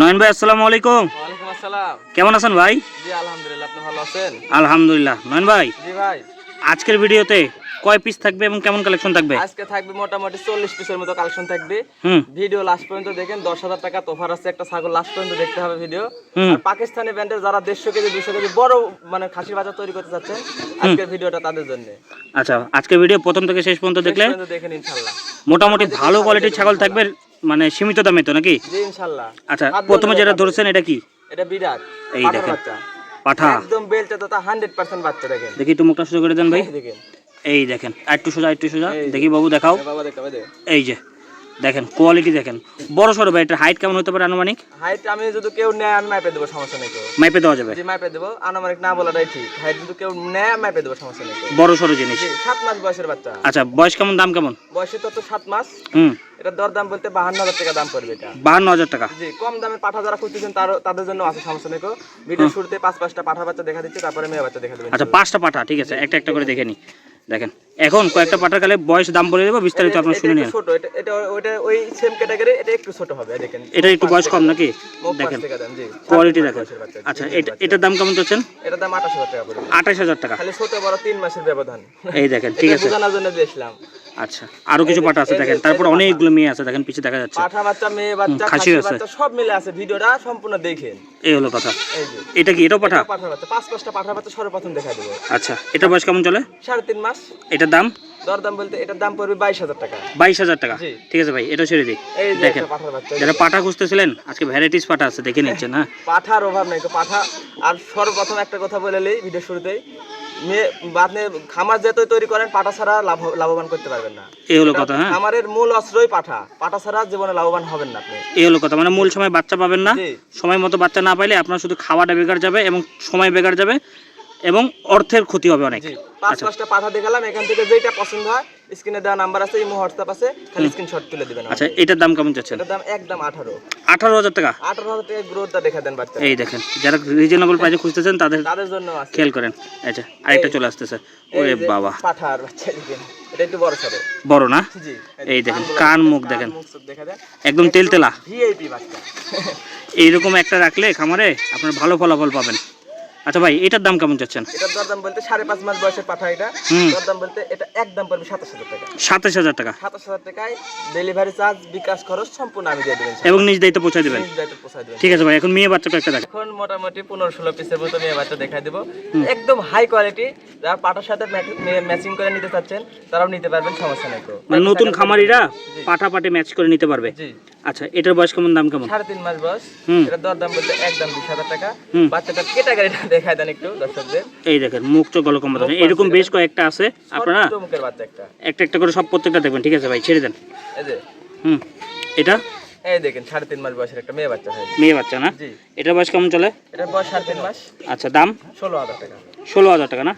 নয়ন ভাই আসসালামু আলাইকুম। কেমন আছেন ভাই? আলহামদুলিল্লাহ নয়ন ভাই আজকের ভিডিওতে কয় পিস থাকবে এবং কেমন কালেকশন থাকবে? আজকে থাকবে মোটামুটি চল্লিশ পিসের মতো কালেকশন থাকবে। ভিডিও লাস্ট পর্যন্ত দেখেন দশ হাজার টাকা তোফার আছে একটা ছাগল লাস্ট পর্যন্ত দেখতে হবে ভিডিও আর পাকিস্তানি ব্যান্ডের যারা দেড়শো কেজি দুশো কেজি বড় মানে খাসির বাজার তৈরি করতে চাচ্ছেন আজকের ভিডিওটা তাদের জন্য। আচ্ছা আজকের ভিডিও প্রথম থেকে শেষ পর্যন্ত দেখলে? দেখেন ইনশাল্লাহ মোটামুটি ভালো কোয়ালিটির ছাগল থাকবে মানে সীমিত দামে তো নাকি? আচ্ছা প্রথমে যেটা ধরছেন এটা কি? এটা বিরাট এই দেখেন। পাঠা। একদম বেলটা তো হান্ড্রেড পার্সেন্ট বাচ্চা দেখেন। দেখি একটু মুখটা সোজা করে দেন ভাই। এই দেখেন। এই দেখেন একটু সোজা একটু সোজা। দেখি বাবু দেখাও। এই যে দেখেন কোয়ালিটি দেখেন। বড় সরো ভাই এটার হাইট কেমন হতে পারে আনুমানিক? হাইট আমি যদি কেউ নেয় আমি মাইপে দেবো সমস্যা নেই কেউ মাইপে দেওয়া যাবে। জি মাইপে দেবো। আনুমানিক না বলাটাই ঠিক। হাইট যদি কেউ নেয় মাইপে দেবো সমস্যা নেই বড় সড়ো জিনিস। সাত মাস বয়সের বাচ্চা। আচ্ছা বয়স কেমন দাম কেমন? বয়সে তো সাত মাস। হুম। এটা দর দাম বলতে বাহান্ন হাজার টাকা দাম পড়বে এটা। বাহান্ন হাজার টাকা। জি কম দামে পাঠা যারা খুঁজতেছেন তার তাদের জন্য আছে সমস্যা নেই। ভিডিও শুরুতে পাঁচ পাঁচটা পাঠা বাচ্চা দেখা দিচ্ছে তারপরে মেয়ে বাচ্চা দেখা দেবেন। আচ্ছা পাঁচটা পাঠা ঠিক আছে একটা একটা করে দেখে নি। দেখেন এখন কয়েকটা পাটার কালে বয়স দাম বলে দেবো বিস্তারিত এটা- আপনার শুনে নিন। ছোট এটা এটা ওই সেম ক্যাটাগরি এটা একটু ছোট হবে দেখেন। এটা একটু বয়স কম নাকি? দেখেন কোয়ালিটি দেখেন। আচ্ছা এটা এটার দাম কেমন চলছেন এটার দাম আঠাশ হাজার টাকা পড়বে। আঠাশ হাজার টাকা। খালি ছোট বড় তিন মাসের ব্যবধান। এই দেখেন ঠিক আছে। বোঝানোর জন্য দিয়েছিলাম আচ্ছা আরও কিছু পাঠা আছে দেখেন। তারপর অনেকগুলো মেয়ে আছে দেখেন পিছে দেখা যাচ্ছে। পাঠা বাচ্চা মেয়ে বাচ্চা খাসি আছে। সব মিলে আছে। ভিডিওটা সম্পূর্ণ দেখেন। এই হলো কথা। এটা কি? এটাও পাঠা? এটা বাচ্চা। পাঁচ পাঁচটা বাচ্চা সর্বপ্রথম দেখা দেবো। আচ্ছা এটা বয়স কেমন চলে? সাড়ে তিন মাস। এটার দাম? দরদাম বলতে এটার দাম পড়বে বাইশ হাজার টাকা। বাইশ হাজার টাকা। ঠিক আছে ভাই এটা ছেড়ে দিই। দেখেন যারা। পাঠা খুঁজতেছিলেন আজকে ভ্যারাইটিস পাঠা আছে দেখে নিচ্ছেন হ্যাঁ? পাঠার অভাব নাই তো পাঠা। আর সর্বপ্রথম একটা কথা বলে ভিডিও শুরুতেই। আপনি খামার যেহেতু তৈরি করেন পাঠা ছাড়া লাভ লাভবান করতে পারবেন না। এই হলো কথা হ্যাঁ? খামারের মূল অস্ত্রই পাঠা। পাটা ছাড়া জীবনে লাভবান হবেন না আপনি। এই হলো কথা মানে মূল সময় বাচ্চা পাবেন না। সময় মতো বাচ্চা না পাইলে আপনার শুধু খাওয়াটা বেকার যাবে এবং সময় বেকার যাবে। এবং অর্থের ক্ষতি হবে অনেক। পাঁচ আচ্ছা। পাঁচটা পাঠা দেখালাম এখান থেকে যেটা পছন্দ হয় স্ক্রিনে দেওয়া নাম্বার আছে ইমো হোয়াটসঅ্যাপ আছে খালি স্ক্রিনশট তুলে দিবেন আচ্ছা এটার দাম কেমন চাচ্ছেন এটার দাম একদম আঠারো। আঠারো হাজার টাকা? আঠারো হাজার টাকা গ্রোথটা দেখা দেন বাচ্চা এই দেখেন যারা রিজনেবল প্রাইসে খুঁজতেছেন তাদের তাদের জন্য আছে। খেয়াল করেন। আচ্ছা আরেকটা চলে আসতেছে। ওরে বাবা। পাঠার বাচ্চা দেখেন এটা একটু বড় সরো বড় না? জি এই দেখেন, কান মুখ দেখেন। একদম তেলতেলা। ভিআইপি বাচ্চা। এইরকম একটা রাখলে খামারে আপনার ভালো ফলাফল পাবেন। আচ্ছা ভাই এটার দাম কেমন চাচ্ছেন? এটার দরদাম বলতে সাড়ে পাঁচ মাস বয়সের পাঠা এটা। দরদাম বলতে এটা একদম পড়বে সাতাশ হাজার টাকা। সাতাশ হাজার টাকা। সাতাশ হাজার টাকায় ডেলিভারি চার্জ বিকাশ খরচ সম্পূর্ণ আমি দিয়ে দেবেন। এবং নিজ দায়িত্ব পৌঁছে দেবেন? নিজ দায়িত্বে পোষায় দেবেন। ঠিক আছে ভাই এখন মেয়ে বাচ্চাটা একটা দেখ। এখন মোটামুটি পনেরো ষোলো পিসের মতো মেয়ে বাচ্চা দেখাই দেবো। একদম হাই কোয়ালিটি যারা পাটার সাথে ম্যাচিং করে নিতে চাচ্ছেন তারাও নিতে পারবেন সমস্যা নেই তো। মানে নতুন খামারিরা পাঠা পাটে ম্যাচ করে নিতে পারবে? জি। আচ্ছা এটার বয়স কেমন দাম কেমন? সাড়ে তিন মাস বয়স। এটা দরদাম বলতে একদম বিশ হাজার টাকা। বাচ্চাটা ক্যাটাগরিটা দেখায় দেন একটু দর্শকদের। এই দেখেন মুখ চোখ এরকম বেশ কয়েকটা আছে আপনারা মুখের বাচ্চা একটা। একটা একটা করে সব প্রত্যেকটা দেখবেন ঠিক আছে ভাই ছেড়ে দেন। এই যে। হুম এটা? এই দেখেন সাড়ে তিন মাস বয়সের একটা মেয়ে বাচ্চা হয় মেয়ে বাচ্চা না? জি। এটার বয়স কেমন চলে? এটা বয়স সাড়ে তিন মাস। আচ্ছা দাম? ষোলো হাজার টাকা। ষোলো হাজার টাকা না?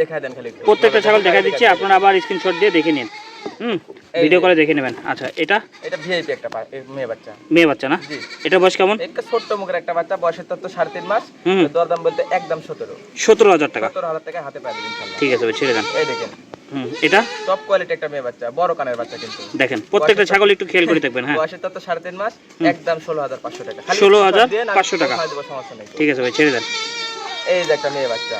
দেখায় দেন খালি প্রত্যেকটা ছাগল দেখা দিচ্ছি আপনারা আবার স্ক্রিনশট দিয়ে দেখে নিন। হুম ভিডিও করে দেখে নেবেন। আচ্ছা এটা? এটা ভিআইপি একটা মেয়ে বাচ্চা। মেয়ে বাচ্চা না? এটা বয়স কেমন? একটা ছোট্ট মুখের একটা বাচ্চা বয়সের তত্ত্ব সাড়ে তিন মাস। দরদাম বলতে একদম সতেরো। সতেরো হাজার টাকা। সতেরো হাজার টাকা হাতে ইনশাল্লাহ। ঠিক আছে ছেড়ে দেন। এই দেখেন। এটা? টপ কোয়ালিটি একটা মেয়ে বাচ্চা বড় কানের বাচ্চা কিন্তু। দেখেন প্রত্যেকটা ছাগল একটু খেয়াল করে দেখবেন হ্যাঁ। বয়সের তত্ত্ব সাড়ে তিন মাস একদম ষোলো হাজার পাঁচশো টাকা। খালি 16,500 দিয়ে না, পাঁচশো টাকা। ঠিক আছে ভাই ছেড়ে দেন। এই যে একটা মেয়ে বাচ্চা।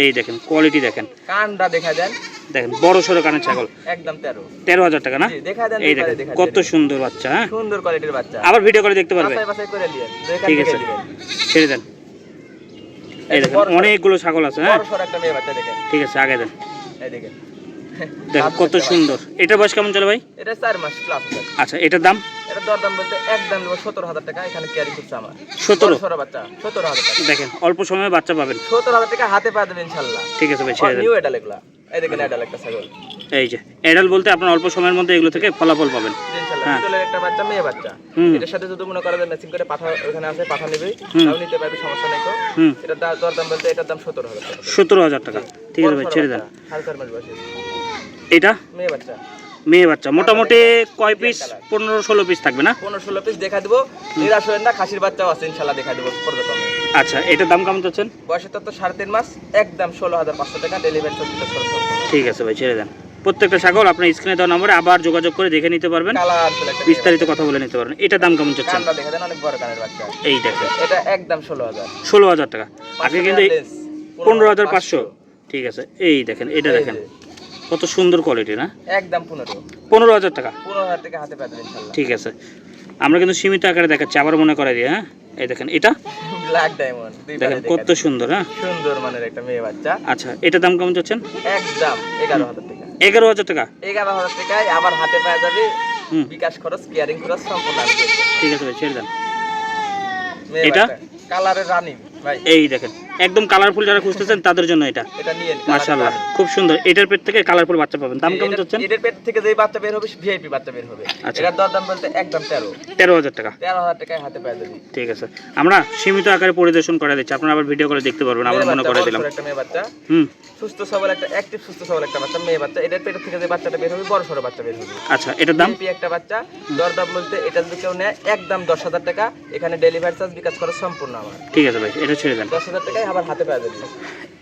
এই দেখেন কোয়ালিটি দেখেন। কানটা দেখা দেন দেখেন বড় সড়ো কানের ছাগল। একদম তেরো। তেরো হাজার টাকা না? এই দেখেন কত সুন্দর বাচ্চা হ্যাঁ? সুন্দর কোয়ালিটির বাচ্চা। আবার ভিডিও করে দেখতে পারবে? ঠিক আছে। ছেড়ে দেন। এই দেখেন অনেকগুলো ছাগল আছে হ্যাঁ? ঠিক আছে আগে দেন। দেখেন। কত সুন্দর। এটার বয়স কেমন চলে ভাই? এটা চার মাস প্লাস আচ্ছা এটার দাম? এটা দেখেন অল্প সময়ে বাচ্চা পাবেন। সতেরো হাজার টাকা হাতে দেবে ইনশাল্লাহ। ঠিক আছে ভাই নিউ এই দেখেন এডাল একটা ছাগল। এই যে এডাল বলতে আপনার অল্প সময়ের মধ্যে এগুলো থেকে ফলাফল পাবেন। হ্যাঁ। একটা বাচ্চা মেয়ে বাচ্চা। এটার সাথে যদি মনে করা যায় ম্যাচিং করে পাঠা ওখানে আছে পাঠা নেবে। তাও নিতে পারবে সমস্যা নেই তো। এটা দর দাম বলতে এটার দাম সতেরো হাজার সতেরো হাজার টাকা। ঠিক আছে ভাই ছেড়ে দেন। সাড়ে চার মাস বয়সে। এটা? মেয়ে বাচ্চা। মেয়ে বাচ্চা। মোটামুটি কয় পিস পনেরো ষোলো পিস থাকবে না? পনেরো ষোলো পিস দেখা দিব। নিরাশ হবেন না খাসির বাচ্চাও আছে ইনশাল্লাহ দেখা দিব পর্যটনে। আচ্ছা এটার দাম কেমন চাচ্ছেন? বয়সের তত্ত্ব সাড়ে তিন মাস একদম ষোলো হাজার পাঁচশো টাকা ডেলিভারি। ঠিক আছে ভাই ছেড়ে দেন। প্রত্যেকটা ছাগল আপনার স্ক্রিনে দেওয়া নম্বরে আবার যোগাযোগ করে দেখে নিতে পারবেন। বিস্তারিত কথা বলে নিতে পারবেন। এটা দাম কেমন চাচ্ছেন? এই দেখেন। এটা একদম ষোলো হাজার। ষোলো হাজার টাকা। আগে কিন্তু পনেরো হাজার পাঁচশো। ঠিক আছে এই দেখেন এটা দেখেন। কত সুন্দর কোয়ালিটি না? একদম পনেরো। পনেরো হাজার টাকা? পনেরো হাজার টাকা হাতে পাবেন ঠিক আছে। আমরা কিন্তু সীমিত আকারে দেখাচ্ছি আবার মনে করে দিই হ্যাঁ? এই দেখেন এটা? ব্ল্যাক ডায়মন্ড দেখেন কত সুন্দর হ্যাঁ? সুন্দর মানের একটা মেয়ে বাচ্চা। আচ্ছা এটা দাম কেমন চাচ্ছেন? একদম এগারো হাজার টাকা। এগারো হাজার টাকা? এগারো হাজার টাকায় আবার হাতে পাওয়া যাবে। বিকাশ খরচ কেয়ারিং খরচ সম্পূর্ণ ঠিক আছে ভাই ছেড়ে দেন। এটা? কালারের রানিং ভাই। এই দেখেন একদম কালারফুল যারা খুঁজতেছেন তাদের জন্য এটা। মাশাআল্লাহ খুব সুন্দর। এটার পেট থেকে কালারফুল বাচ্চা পাবেন। দাম কেমন চাচ্ছেন? এদের পেট থেকে যে বাচ্চা বের হবে ভিআইপি বাচ্চা বের হবে। আচ্ছা। এটার দরদাম বলতে একদম তেরো। তেরো হাজার টাকা। তেরো হাজার টাকায় হাতে পাওয়া যাবে ঠিক আছে। আমরা সীমিত আকারে পরিদর্শন করে দিচ্ছি। আপনারা আবার ভিডিও করে দেখতে পারবেন আমরা মনে করে দিলাম। একটা মেয়ে বাচ্চা। হুম। সুস্থ সবল একটা অ্যাক্টিভ সুস্থ সবল একটা বাচ্চা মেয়ে বাচ্চা। এটার পেট থেকে যে বাচ্চাটা বের হবে বড় সড়ো বাচ্চা বের হবে। আচ্ছা এটার দাম? একটা বাচ্চা। দর দাম বলতে এটা যদি কেউ নেয় একদম দশ হাজার টাকা। এখানে ডেলিভারি চার্জ বিকাশ করা সম্পূর্ণ আমার। ঠিক আছে ভাই এটা ছেড়ে দেন। দশ হাজার টাকায় আবার হাতে পাওয়া যাবে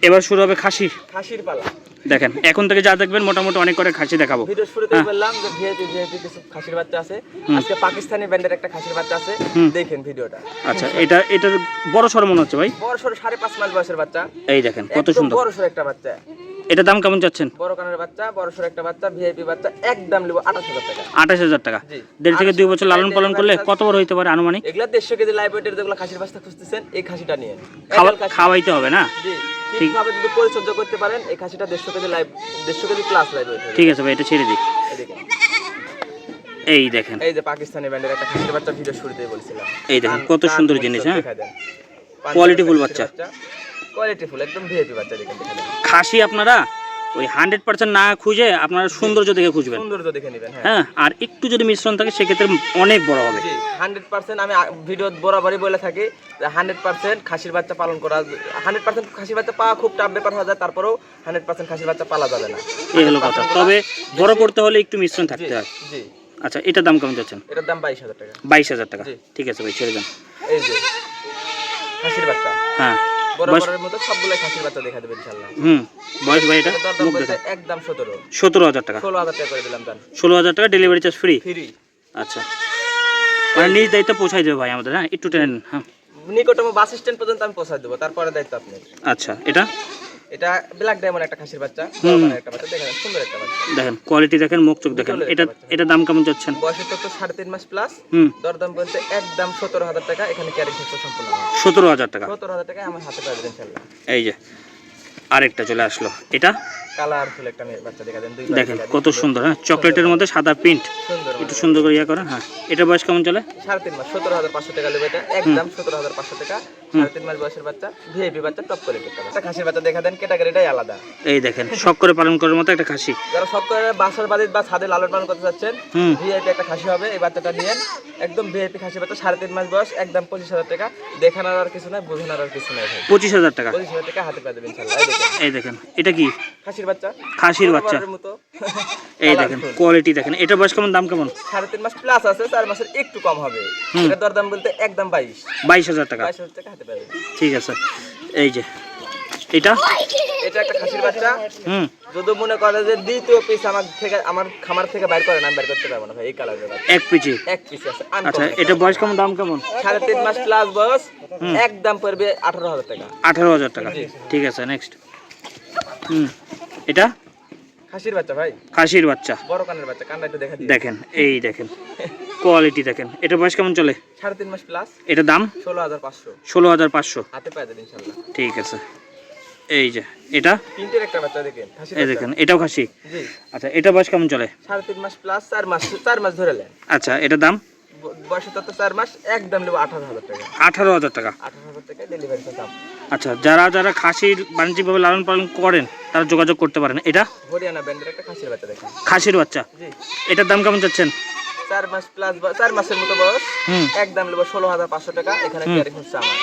এবার শুরু হবে খাসি। খাসির পালা। দেখেন এখন থেকে যা দেখবেন মোটামুটি অনেক করে খাসি দেখাবো। ভিডিও শুরুতে হ্যাঁ। বললাম যে ভিআইপি ভিআইপি কিছু খাসির বাচ্চা আছে আজকে পাকিস্তানি ব্যান্ডের একটা খাসির বাচ্চা আছে। দেখেন ভিডিওটা। আচ্ছা এটা এটার বড় সর মনে হচ্ছে ভাই? বড় সর সাড়ে পাঁচ মাস বয়সের বাচ্চা। এই দেখেন কত সুন্দর। বড় সর একটা বাচ্চা। এটা দাম কেমন চাচ্ছেন? বড় কানের বাচ্চা বড় সড়ো একটা বাচ্চা ভিআইপি বাচ্চা একদম নেব আঠাশ হাজার টাকা। আঠাশ হাজার টাকা। জি। দেড় থেকে দুই বছর লালন পালন করলে কত বড় হইতে পারে আনুমানিক? এগুলা দেড়শো কেজি লাইভ ওয়েটের যেগুলো খাসির বাচ্চা খুঁজতেছেন এই খাসিটা নিয়ে। খাওয়া খাওয়াইতে হবে না? জি। ঠিকভাবে যদি পরিচর্যা করতে পারেন এই খাসিটা দেড়শো কেজি লাইভ দেড়শো কেজি ক্লাস লাইভ ওয়েট ঠিক আছে ভাই এটা ছেড়ে দিই। এদিকে। এই দেখেন। এই যে পাকিস্তানি ব্যান্ডের একটা খাসির বাচ্চা ভিডিও শুরুতেই বলছিলাম। এই দেখেন, কত সুন্দর জিনিস, হ্যাঁ? হাজার বাচ্চা। কোয়ালিটি ফুল একদম ভিআইপি বাচ্চা দেখেন দেখে খাসি আপনারা ওই হান্ড্রেড পার্সেন্ট না খুঁজে আপনারা সৌন্দর্য দেখে খুঁজবেন। সৌন্দর্য দেখে নেবেন হ্যাঁ। হ্যাঁ আর একটু যদি মিশ্রণ থাকে সেক্ষেত্রে অনেক বড় হবে। হান্ড্রেড পার্সেন্ট আমি ভিডিও বরাবরই বলে থাকি হান্ড্রেড পার্সেন্ট খাসির বাচ্চা পালন করা হান্ড্রেড পার্সেন্ট খাসির বাচ্চা পাওয়া খুব টাফ ব্যাপার হয়ে যায় তারপরেও হান্ড্রেড পার্সেন্ট খাসির বাচ্চা পালা যাবে না। এই হলো কথা। তবে বড় করতে হলে একটু মিশ্রণ থাকতে হয়। জি। আচ্ছা এটার দাম কেমন যাচ্ছেন? এটার দাম বাইশ হাজার টাকা। বাইশ হাজার টাকা। ঠিক আছে ভাই ছেড়ে দেন। এই যে খাসির বাচ্চা। হ্যাঁ। বরাবরের মতো সবগুলো খাসির বাচ্চা দেখা দেবে ইনশাল্লাহ হুম বয়স ভাই এটা? মুখ বলতে একদম সতেরো। সতেরো হাজার টাকা। ষোলো হাজার টাকা করে দিলাম তার। ষোলো হাজার টাকা ডেলিভারি চার্জ ফ্রি ফ্রি আচ্ছা। মানে নিজ দায়িত্ব পৌঁছাই দেবে ভাই আমাদের হ্যাঁ? একটু টেন হ্যাঁ। নিকটতম বাস স্ট্যান্ড পর্যন্ত আমি পৌঁছায় দেবো তারপরে দায়িত্ব আপনার। আচ্ছা এটা? এটা ব্ল্যাক ডায়মন্ড একটা খাসির বাচ্চা একটা বাচ্চা দেখেন সুন্দর একটা বাচ্চা। দেখেন কোয়ালিটি দেখেন মুখ চোখ দেখেন এটা এটা দাম কেমন চাচ্ছেন? বয়সের তো সাড়ে তিন মাস প্লাস দরদাম বলতে একদম সতেরো হাজার টাকা এখানে ক্যারি সম্পূর্ণ। সতেরো হাজার টাকা। সতেরো হাজার টাকা আমার হাতে পাবেন ইনশাল্লাহ। এই যে আরেকটা চলে আসলো। এটা? কালারফুল একটা মেয়ে বাচ্চা দেখা দেন দেখেন কত সুন্দর হ্যাঁ? চকলেটের মধ্যে সাদা প্রিন্ট। একটু সুন্দর করে ইয়ে করেন হ্যাঁ। এটা বয়স কেমন চলে? সাড়ে তিন মাস সতেরো হাজার পাঁচশো টাকা নেবে এটা। একদম সতেরো হাজার পাঁচশো টাকা। সাড়ে তিন মাস বয়সের বাচ্চা ভিআইপি বাচ্চা টপ কোয়ালিটি বাচ্চা। খাসির বাচ্চা দেখা দেন ক্যাটাগরিটাই আলাদা। এই দেখেন শখ করে পালন করার মতো একটা খাসি। যারা সব করে বাসার বা ছাদে লালন পালন করতে চাচ্ছেন ভিআইপি একটা খাসি হবে। এই বাচ্চাটা একদম ভিআইপি খাসি বাচ্চা সাড়ে তিন মাস বয়স একদম পঁচিশ হাজার টাকা। দেখানোর আর কিছু নাই বোঝানোর আর কিছু নাই পঁচিশ হাজার টাকা। পঁচিশ হাজার টাকা হাতে পেয়ে দেবেন ইনশাল্লাহ। এই দেখেন এটা কি? খাসির বাচ্চা। খাসির বাচ্চা। এই দেখেন কোয়ালিটি দেখেন। এটা বয়স কেমন দাম কেমন? সাড়ে তিন মাস প্লাস আছে চার মাসের একটু কম হবে। এটা দরদাম বলতে একদম বাইশ। বাইশ হাজার টাকা। বাইশ হাজার টাকা হাতে পাবে ঠিক আছে। এই যে এটা? এটা একটা খাসির বাচ্চা। হুম। যদি মনে করে যে দ্বিতীয় পিস আমার থেকে আমার খামার থেকে বাইর করেন আমি বাইর করতে পারব না ভাই এই কালারের এক পিচি এক পিস আছে আচ্ছা এটা বয়স কেমন দাম কেমন? সাড়ে তিন মাস প্লাস বয়স একদম পড়বে আঠারো হাজার টাকা। আঠারো হাজার টাকা। ঠিক আছে নেক্সট হুম। এটা? খাসির বাচ্চা ভাই। খাসির বাচ্চা। বড় কানের বাচ্চা কান্না একটু দেখা দেখেন এই দেখেন। কোয়ালিটি দেখেন। এটা বয়স কেমন চলে? সাড়ে তিন মাস প্লাস এটা দাম? ষোলো হাজার পাঁচশো। ষোলো হাজার পাঁচশো। হাতে পায়ে দেবেন ইনশাল্লাহ। ঠিক আছে। এই যে এটা? তিনটের একটা বাচ্চা দেখেন এই দেখেন এটাও খাসি? আচ্ছা এটা বয়স কেমন চলে? সাড়ে তিন মাস প্লাস চার মাস চার মাস ধরে নেন। আচ্ছা এটা দাম? বয়সে তত চার মাস একদম নেব আঠারো হাজার টাকা। আঠারো হাজার টাকা। আঠারো হাজার টাকা ডেলিভারি দাম। আচ্ছা যারা যারা খাসির বাণিজ্যিকভাবে লালন পালন করেন তারা যোগাযোগ করতে পারেন। এটা? হরিয়ানা একটা খাসির বাচ্চা দেখেন। খাসির বাচ্চা? এটার দাম কেমন চাচ্ছেন? চার মাস প্লাস চার মাসের মতো বয়স। নেব ষোলো হাজার পাঁচশো টাকা। এখানে হুম। হচ্ছে আমার।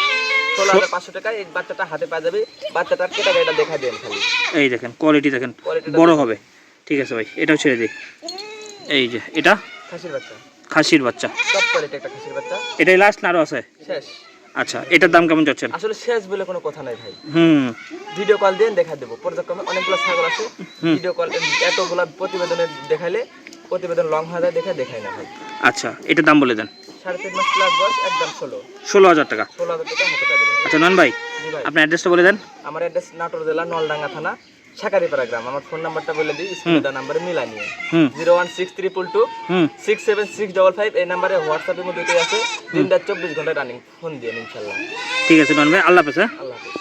ষোলো হাজার পাঁচশো টাকা এই বাচ্চাটা হাতে পাওয়া যাবে। বাচ্চাটার কেটে এটা দেখা দেন খালি। এই দেখেন কোয়ালিটি দেখেন বড় হবে। ঠিক আছে ভাই এটাও ছেড়ে দিই। এই যে এটা? খাসির বাচ্চা। খাসির বাচ্চা। সব কোয়ালিটি একটা খাসির বাচ্চা। এটাই লাস্ট না আরও আছে? শেষ। আচ্ছা এটার দাম কেমন চাচ্ছেন আসলে শেষ বলে কোনো কথা নাই ভাই। হুম। ভিডিও কল দিয়ে দেখা দেবো। পর্যায়ক্রমে অনেকগুলো ছাগল আছে। ভিডিও কল এতগুলো প্রতিবেদনে দেখাইলে প্রতিবেদন লং হয়ে যায় দেখে দেখাই না ভাই। আচ্ছা এটার দাম বলে দেন। সাড়ে তিন মাস প্লাস বয়স একদম ষোলো। ষোলো হাজার টাকা। ষোলো হাজার টাকা হাতে পাবে আচ্ছা নন ভাই ভাই। আপনার অ্যাড্রেসটা বলে দেন। আমার অ্যাড্রেস নাটোর জেলা নলডাঙ্গা থানা। সাকারিপাড়া গ্রাম। আমার ফোন নাম্বারটা বলে দিই স্ক্রিনে নাম্বারে মিলা নিয়ে zero one six triple two six seven six double five এই নাম্বারে হোয়াটসঅ্যাপের মধ্যে আছে। দিনটা চব্বিশ ঘণ্টা রানিং ফোন দিয়ে ইনশাল্লাহ ঠিক আছে নন ভাই আল্লাহ হাফেজ হ্যাঁ? আল্লাহ হাফিজ।